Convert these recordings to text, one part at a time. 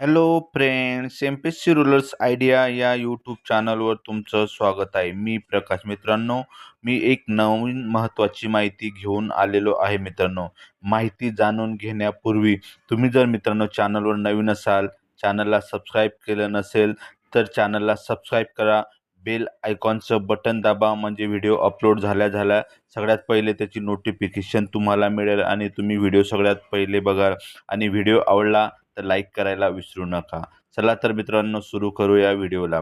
Hello friends M P S C rulers idea या YouTube चॅनलवर तुमचं स्वागत आहे. मी प्रकाश मित्रांनो मी एक नवीन महत्त्वाची माहिती घेऊन आलेलो आहे मित्रांनो. माहिती जाणून घेण्यापूर्वी तुम्ही जर मित्रांनो चॅनलवर नवीन असाल चॅनलला सबस्क्राईब केलं नसेल तर चॅनलला सबस्क्राईब करा. बेल आयकॉनचं बटन दाबा म्हणजे व्हिडिओ अपलोड झाल्या झाल्या सगळ्यात पहिले त्याची नोटिफिकेशन तुम्हाला मिळेल आणि तुम्ही व्हिडिओ सगळ्यात पहिले बघाल. आणि व्हिडिओ आवडला तर लाईक करायला विसरू नका. चला तर मित्रांनो सुरू करूया व्हिडिओला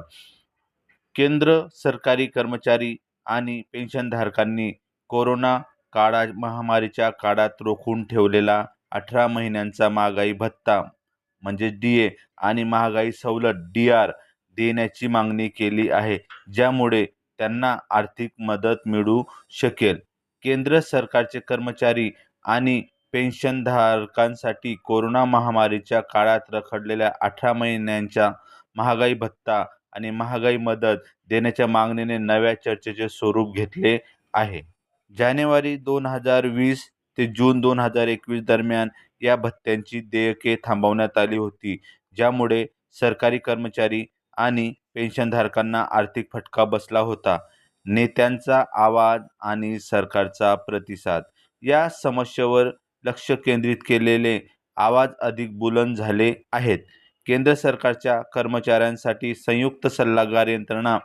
केंद्र सरकारी कर्मचारी आणि पेन्शनधारकांनी कोरोना काळा महामारीच्या काळात रोखून ठेवलेला अठरा महिन्यांचा महागाई भत्ता म्हणजे डी ए आणि महागाई सवलत डी आर देण्याची मागणी केली आहे ज्यामुळे त्यांना आर्थिक मदत मिळू शकेल. केंद्र सरकारचे कर्मचारी आणि पेन्शनधारकांसाठी कोरोना महामारीच्या काळात रखडलेल्या अठरा महिन्यांच्या महागाई भत्ता आणि महागाई मदत देण्याच्या मागणीने नव्या चर्चेचे स्वरूप घेतले आहे. जानेवारी दोन हजार वीस ते जून दोन हजार एकवीस दरम्यान या भत्त्यांची देयके थांबवण्यात आली होती ज्यामुळे सरकारी कर्मचारी आणि पेन्शनधारकांना आर्थिक फटका बसला होता. नेत्यांचा आवाज आणि सरकारचा प्रतिसाद या समस्येवर लक्ष केंद्रित केलेले आवाज अधिक बुलंद झाले आहेत. केंद्र सरकारच्या कर्मचाऱ्यांसाठी संयुक्त सल्लागार यंत्रणा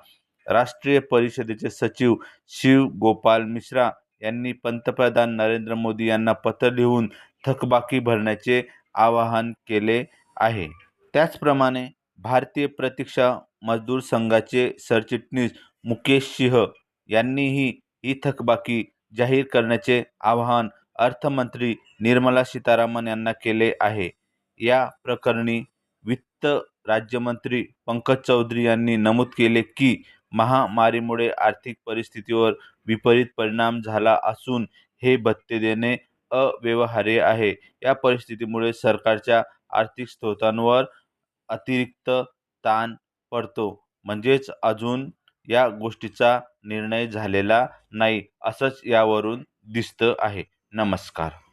राष्ट्रीय परिषदेचे सचिव शिव गोपाल मिश्रा यांनी पंतप्रधान नरेंद्र मोदी यांना पत्र लिहून थकबाकी भरण्याचे आवाहन केले आहे. त्याचप्रमाणे भारतीय प्रतीक्षा मजदूर संघाचे सरचिटणीस मुकेश सिंह यांनीही ही थकबाकी जाहीर करण्याचे आवाहन अर्थमंत्री निर्मला सीतारामन यांना केले आहे. या प्रकरणी वित्त राज्यमंत्री पंकज चौधरी यांनी नमूद केले की महामारीमुळे आर्थिक परिस्थितीवर विपरीत परिणाम झाला असून हे भत्ते देणे अव्यवहार्य आहे. या परिस्थितीमुळे सरकारच्या आर्थिक स्रोतांवर अतिरिक्त ताण पडतो. म्हणजेच अजून या गोष्टीचा निर्णय झालेला नाही असंच यावरून दिसतं आहे. नमस्कार.